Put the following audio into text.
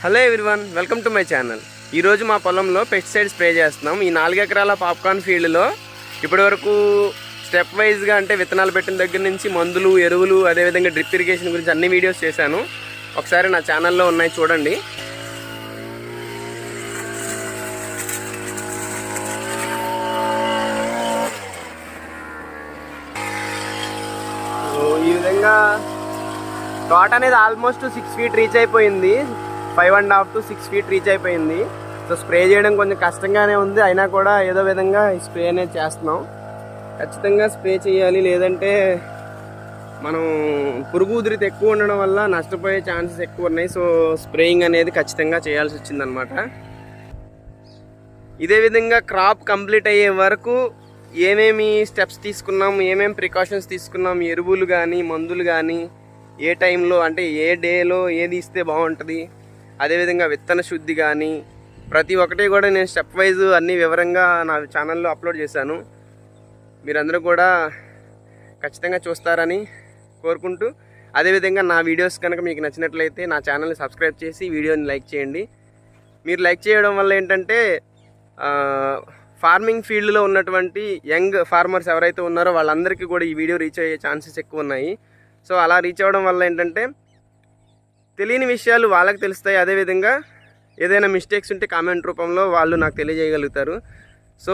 Hello everyone welcome to my channel. ఈరోజు మా పొలంలో పెస్టిసైడ్ స్ప్రే చేస్తున్నాం. ఈ నాలుగు ఎకరాల పాప్కార్న్ ఫీల్డ్లో ఇప్పటివరకు స్టెప్ వైజ్గా అంటే విత్తనాలు పెట్టిన దగ్గర నుంచి మందులు ఎరువులు అదేవిధంగా డ్రిప్ ఇరిగేషన్ గురించి అన్ని వీడియోస్ చేశాను. ఒకసారి నా ఛానల్లో ఉన్నాయి చూడండి. ఈ విధంగా తోట అనేది ఆల్మోస్ట్ సిక్స్ ఫీట్ రీచ్ అయిపోయింది. Five and half to six feet reach అయిపోయింది. సో స్ప్రే చేయడం కొంచెం కష్టంగానే ఉంది. అయినా కూడా ఏదో విధంగా స్ప్రే అనేది చేస్తున్నాం. ఖచ్చితంగా స్ప్రే చేయాలి. లేదంటే మనం పురుగు ఉదిరిత ఎక్కువ ఉండడం వల్ల నష్టపోయే ఛాన్సెస్ ఎక్కువ ఉన్నాయి. సో స్ప్రేయింగ్ అనేది ఖచ్చితంగా చేయాల్సి వచ్చిందనమాట ఇదే విధంగా క్రాప్ కంప్లీట్ అయ్యే వరకు ఏమేమి స్టెప్స్ తీసుకున్నాం ఏమేమి ప్రికాషన్స్ తీసుకున్నాం ఎరువులు కానీ మందులు కానీ ఏ టైంలో అంటే ఏ డేలో ఏది ఇస్తే బాగుంటుంది అదేవిధంగా విత్తన శుద్ధి కానీ ప్రతి ఒక్కటి కూడా నేను స్టెప్ వైజ్ అన్ని వివరంగా నా ఛానల్లో అప్లోడ్ చేశాను. మీరందరూ కూడా ఖచ్చితంగా చూస్తారని కోరుకుంటూ అదేవిధంగా నా వీడియోస్ కనుక మీకు నచ్చినట్లయితే నా ఛానల్ని సబ్స్క్రైబ్ చేసి వీడియోని లైక్ చేయండి. మీరు లైక్ చేయడం వల్ల ఏంటంటే ఫార్మింగ్ ఫీల్డ్లో ఉన్నటువంటి యంగ్ ఫార్మర్స్ ఎవరైతే ఉన్నారో వాళ్ళందరికీ కూడా ఈ వీడియో రీచ్ అయ్యే ఛాన్సెస్ ఎక్కువ ఉన్నాయి. సో అలా రీచ్ అవ్వడం వల్ల ఏంటంటే తెలియని విషయాలు వాళ్ళకి తెలుస్తాయి. అదేవిధంగా ఏదైనా మిస్టేక్స్ ఉంటే కామెంట్ రూపంలో వాళ్ళు నాకు తెలియజేయగలుగుతారు. సో